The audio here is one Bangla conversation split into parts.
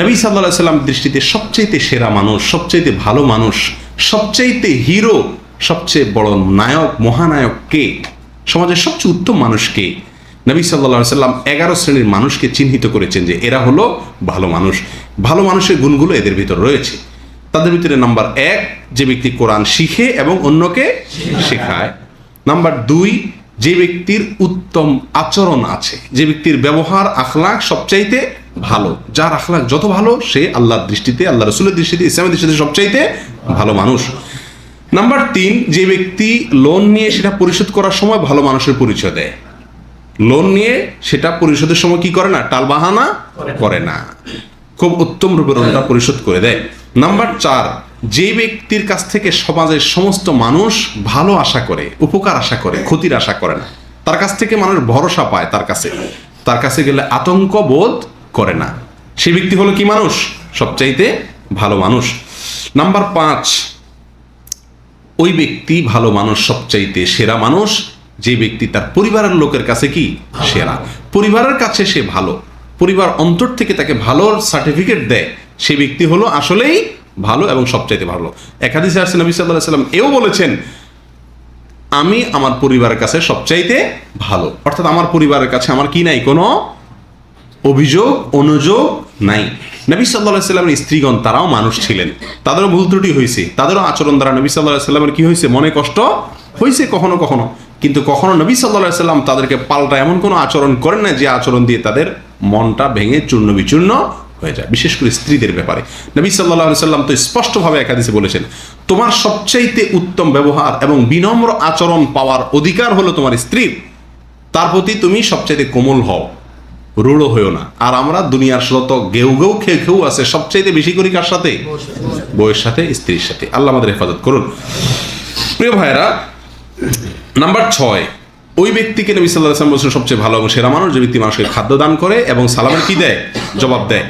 নবী সাল্লাহ সাল্লাম দৃষ্টিতে সবচাইতে সেরা মানুষ, সবচাইতে ভালো মানুষ, সবচাইতে হিরো, সবচেয়ে বড় নায়ক, মহানায়ক কে? সমাজের সবচেয়ে উত্তম মানুষ কে? নবী সাল্লাহ সাল্লাম এগারো শ্রেণির মানুষকে চিহ্নিত করেছেন যে এরা হলো ভালো মানুষ। ভালো মানুষের গুণগুলো এদের ভিতর রয়েছে। তাদের ভিতরে নাম্বার এক, যে ব্যক্তি কোরআন শিখে এবং অন্যকে শেখায়। নাম্বার দুই, যে ব্যক্তির উত্তম আচরণ আছে। যে ব্যক্তির ব্যবহার আখলাক সবচাইতে ভালো। যার আখলাক যত ভালো সে আল্লাহর দৃষ্টিতে আল্লাহ রসুলের দৃষ্টিতে ইসলামের দৃষ্টিতে সবচাইতে ভালো মানুষ। নাম্বার তিন যে ব্যক্তি লোন নিয়ে সেটা পরিশোধ করার সময় ভালো মানুষের পরিচয় দেয়। লোন নিয়ে সেটা পরিশোধের সময় কি করে না? টালবাহানা করে না। খুব উত্তম রূপে লোনটা পরিশোধ করে দেয়। নাম্বার চার যে ব্যক্তির কাছ থেকে সমাজের সমস্ত মানুষ ভালো আশা করে উপকার আশা করে ক্ষতির আশা করে না তার কাছ থেকে মানুষ ভরসা পায় তার কাছে। তার কাছে গেলে আতঙ্ক বোধ করে না। সে ব্যক্তি হলো কি মানুষ? সবচাইতে ভালো মানুষ। নাম্বার পাঁচ, ওই ব্যক্তি ভালো মানুষ, সবচাইতে সেরা মানুষ, যে ব্যক্তি তার পরিবারের লোকের কাছে কি? সেরা। পরিবারের কাছে সে ভালো। পরিবার অন্তর থেকে তাকে ভালো সার্টিফিকেট দেয়। সে ব্যক্তি হলো আসলেই ভালো এবং সবচাইতে ভালো। একাদিসে আসছে, নবী সাল্লাহ সাল্লাম এও বলেছেন, আমি আমার পরিবারের কাছে সবচাইতে ভালো। অর্থাৎ আমার পরিবারের কাছে আমার কি নাই? কোনো অভিযোগ, অনুযোগ নাই। নবী সাল্লাহ সাল্লামের স্ত্রীগণ তারাও মানুষ ছিলেন। তাদেরও ভুল ত্রুটি হয়েছে। তাদেরও আচরণ দ্বারা নবী সাল্লাহ সাল্লামের কি হয়েছে? মনে কষ্ট হয়েছে কখনো কখনো। কিন্তু কখনো নবী সাল্লাহ সাল্লাম তাদেরকে পাল্টা এমন কোনো আচরণ করেন না যে আচরণ দিয়ে তাদের মনটা ভেঙে চূর্ণ বিচূর্ণ হয়ে যায়। বিশেষ করে স্ত্রীদের ব্যাপারে। নবী সাল্লাহ সাল্লাম তো স্পষ্টভাবে একাদিসে বলেছেন, তোমার সবচাইতে উত্তম ব্যবহার এবং বিনম্র আচরণ পাওয়ার অধিকার হলো তোমার স্ত্রীর। তার প্রতি তুমি সবচাইতে কোমল হও। রূঢ় হয়েও না। আর আমরা দুনিয়ার শত গেউ গেউ খেয়ে খেউ আছে, সবচাইতে বেশি করি কার সাথে? বউয়ের সাথে, স্ত্রীর সাথে। আল্লাহ আমাদের হেফাজত করুন। প্রিয় ভাইরা নাম্বার ছয়, ওই ব্যক্তিকে নবী সাল্লাহ আসলাম বলছেন সবচেয়ে ভালো এবং সেরা মানুষ যে ব্যক্তি মানুষকে খাদ্য দান করে এবং সালামের কি দেয়? জবাব দেয়।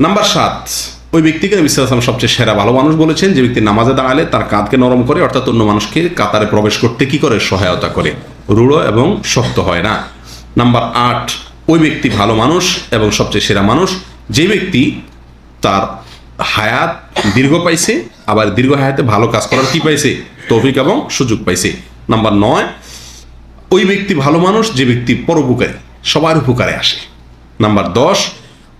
নাম্বার সাত, ওই ব্যক্তিকে নবী সাল্লাহ আসলাম সবচেয়ে সেরা ভালো মানুষ বলেছেন যে ব্যক্তি নামাজে দাঁড়ালে তার কাঁধকে নরম করে, অর্থাৎ অন্য মানুষকে কাতারে প্রবেশ করতে কি করে? সহায়তা করে। রূঢ় এবং শক্ত হয় না। নাম্বার আট ওই ব্যক্তি ভালো মানুষ এবং সবচেয়ে সেরা মানুষ। যে ব্যক্তি তার হায়াত দীর্ঘ পাইছে, আবার দীর্ঘ হায়াতে ভালো কাজ করার কি পাইছে? তৌফিক এবং সুযোগ পাইছে। নাম্বার নয়, ওই ব্যক্তি ভালো মানুষ, যে ব্যক্তি পরোপকারী, সবার উপকারে আসে। নাম্বার দশ,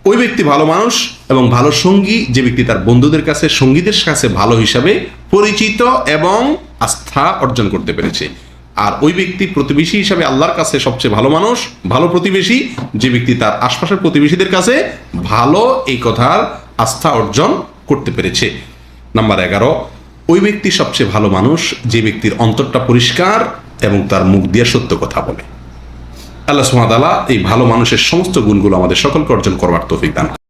ওই ব্যক্তি ভালো মানুষ এবং ভালো সঙ্গী, যে ব্যক্তি তার বন্ধুদের কাছে, সঙ্গীদের কাছে ভালো হিসাবে পরিচিত এবং আস্থা অর্জন করতে পেরেছে। আর ওই ব্যক্তি প্রতিবেশী হিসাবে আল্লাহর কাছে সবচেয়ে ভালো মানুষ, ভালো প্রতিবেশী, যে ব্যক্তি তার আশপাশের প্রতিবেশীদের কাছে ভালো এই কথার আস্থা অর্জন করতে পেরেছে নাম্বার এগারো, ওই ব্যক্তি সবচেয়ে ভালো মানুষ, যে ব্যক্তির অন্তরটা পরিষ্কার এবং তার মুখ দিয়ে সত্য কথা বলে আল্লাহ সুমাদালা এই ভালো মানুষের সমস্ত গুণগুলো আমাদের সকলকে অর্জন করবার তৌফিক দান।